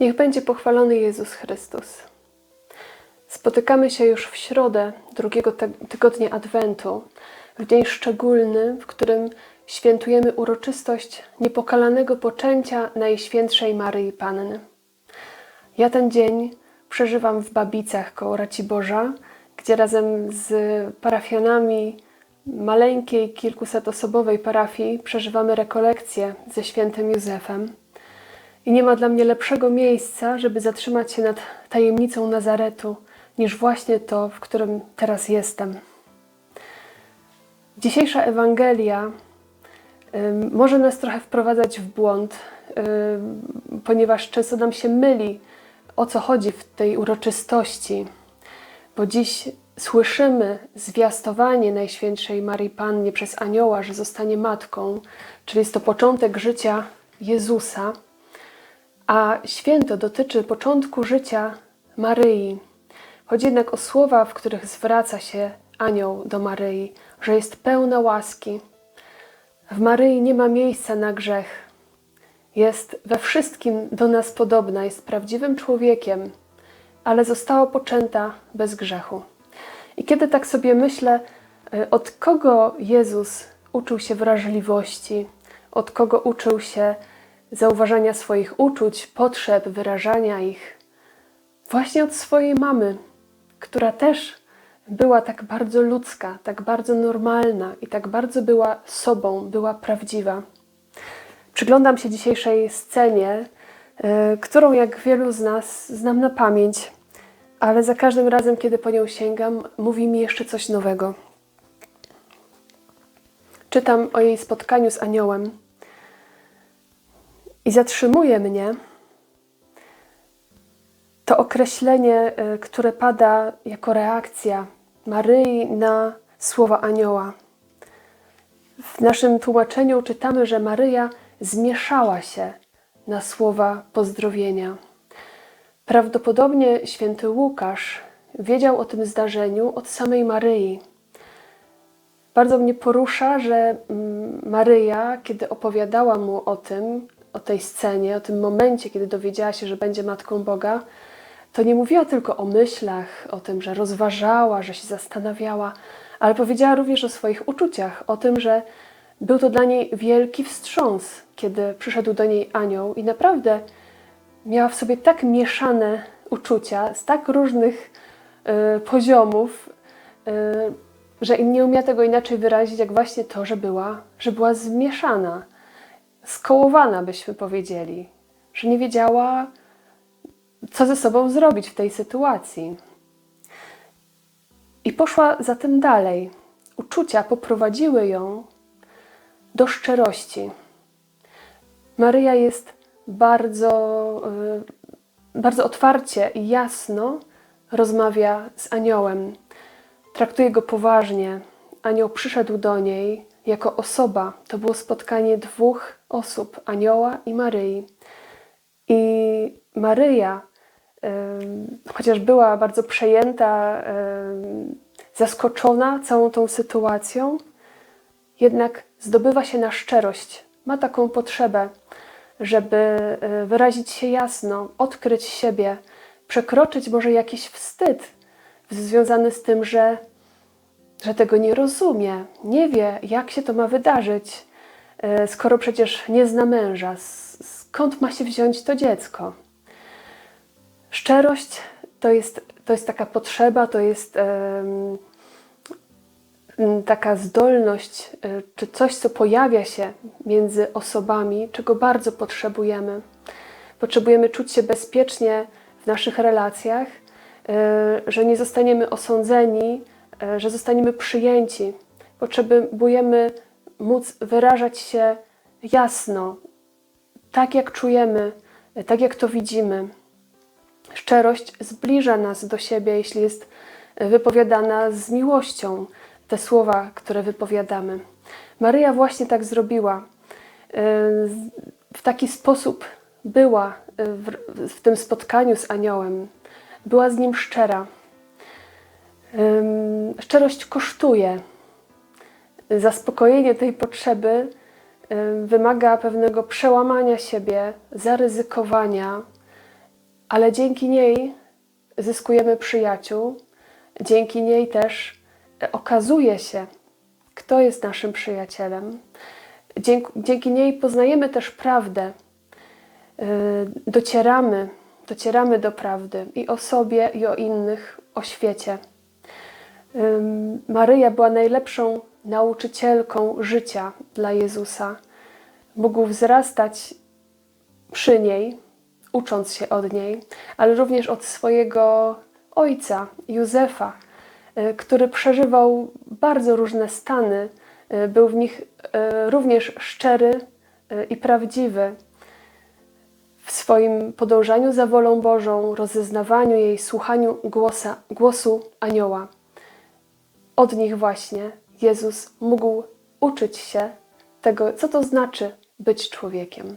Niech będzie pochwalony Jezus Chrystus. Spotykamy się już w środę drugiego tygodnia Adwentu, w dzień szczególny, w którym świętujemy uroczystość niepokalanego poczęcia Najświętszej Maryi Panny. Ja ten dzień przeżywam w Babicach koło Raciborza, gdzie razem z parafianami maleńkiej, kilkusetosobowej parafii przeżywamy rekolekcję ze świętym Józefem. I nie ma dla mnie lepszego miejsca, żeby zatrzymać się nad tajemnicą Nazaretu, niż właśnie to, w którym teraz jestem. Dzisiejsza Ewangelia może nas trochę wprowadzać w błąd, ponieważ często nam się myli, o co chodzi w tej uroczystości. Bo dziś słyszymy zwiastowanie Najświętszej Marii Pannie przez anioła, że zostanie matką, czyli jest to początek życia Jezusa, a święto dotyczy początku życia Maryi. Chodzi jednak o słowa, w których zwraca się anioł do Maryi, że jest pełna łaski. W Maryi nie ma miejsca na grzech. Jest we wszystkim do nas podobna, jest prawdziwym człowiekiem, ale została poczęta bez grzechu. I kiedy tak sobie myślę, y, od kogo Jezus uczył się wrażliwości, od kogo uczył się zauważania swoich uczuć, potrzeb, wyrażania ich, właśnie od swojej mamy, która też była tak bardzo ludzka, tak bardzo normalna i tak bardzo była sobą, była prawdziwa. Przyglądam się dzisiejszej scenie, y, którą jak wielu z nas znam na pamięć, ale za każdym razem, kiedy po nią sięgam, mówi mi jeszcze coś nowego. Czytam o jej spotkaniu z aniołem i zatrzymuje mnie to określenie, y, które pada jako reakcja Maryi na słowa anioła. W naszym tłumaczeniu czytamy, że Maryja zmieszała się na słowa pozdrowienia. Prawdopodobnie święty Łukasz wiedział o tym zdarzeniu od samej Maryi. Bardzo mnie porusza, że mm, Maryja, kiedy opowiadała mu o tym, o tej scenie, o tym momencie, kiedy dowiedziała się, że będzie matką Boga, to nie mówiła tylko o myślach, o tym, że rozważała, że się zastanawiała, ale powiedziała również o swoich uczuciach, o tym, że był to dla niej wielki wstrząs, kiedy przyszedł do niej anioł i naprawdę miała w sobie tak mieszane uczucia z tak różnych y, poziomów, y, że nie umiała tego inaczej wyrazić, jak właśnie to, że była, że była zmieszana, skołowana, byśmy powiedzieli, że nie wiedziała, co ze sobą zrobić w tej sytuacji. I poszła zatem dalej. Uczucia poprowadziły ją do szczerości. Maryja jest bardzo, y, bardzo otwarcie i jasno rozmawia z aniołem. Traktuje go poważnie. Anioł przyszedł do niej jako osoba. To było spotkanie dwóch osób, anioła i Maryi. I Maryja, chociaż była bardzo przejęta, zaskoczona całą tą sytuacją, jednak zdobywa się na szczerość. Ma taką potrzebę, żeby y, wyrazić się jasno, odkryć siebie, przekroczyć może jakiś wstyd związany z tym, że, że tego nie rozumie, nie wie, jak się to ma wydarzyć, y, skoro przecież nie zna męża. Skąd ma się wziąć to dziecko? Szczerość to jest, to jest taka potrzeba, to jest em, m, taka zdolność, y, czy coś, co pojawia się między osobami, czego bardzo potrzebujemy. Potrzebujemy czuć się bezpiecznie w naszych relacjach, y, że nie zostaniemy osądzeni, że zostaniemy przyjęci. Potrzebujemy móc wyrażać się jasno, tak jak czujemy, y, tak jak to widzimy. Szczerość zbliża nas do siebie, jeśli jest wypowiadana z miłością, te słowa, które wypowiadamy. Maryja właśnie tak zrobiła. W taki sposób była w, w tym spotkaniu z aniołem, była z nim szczera. Szczerość kosztuje. Zaspokojenie tej potrzeby wymaga pewnego przełamania siebie, zaryzykowania ale dzięki niej zyskujemy przyjaciół, dzięki niej też e, okazuje się, kto jest naszym przyjacielem. Dzięki, dzięki niej poznajemy też prawdę, y, docieramy, docieramy do prawdy i o sobie, i o innych, o świecie. Maryja była najlepszą nauczycielką życia dla Jezusa. Mógł wzrastać przy niej, ucząc się od niej, ale również od swojego ojca, Józefa, y, który przeżywał bardzo różne stany, y, był w nich y, również szczery i prawdziwy w swoim podążaniu za wolą Bożą, rozeznawaniu jej, słuchaniu głosa, głosu anioła. Od nich właśnie Jezus mógł uczyć się tego, co to znaczy być człowiekiem.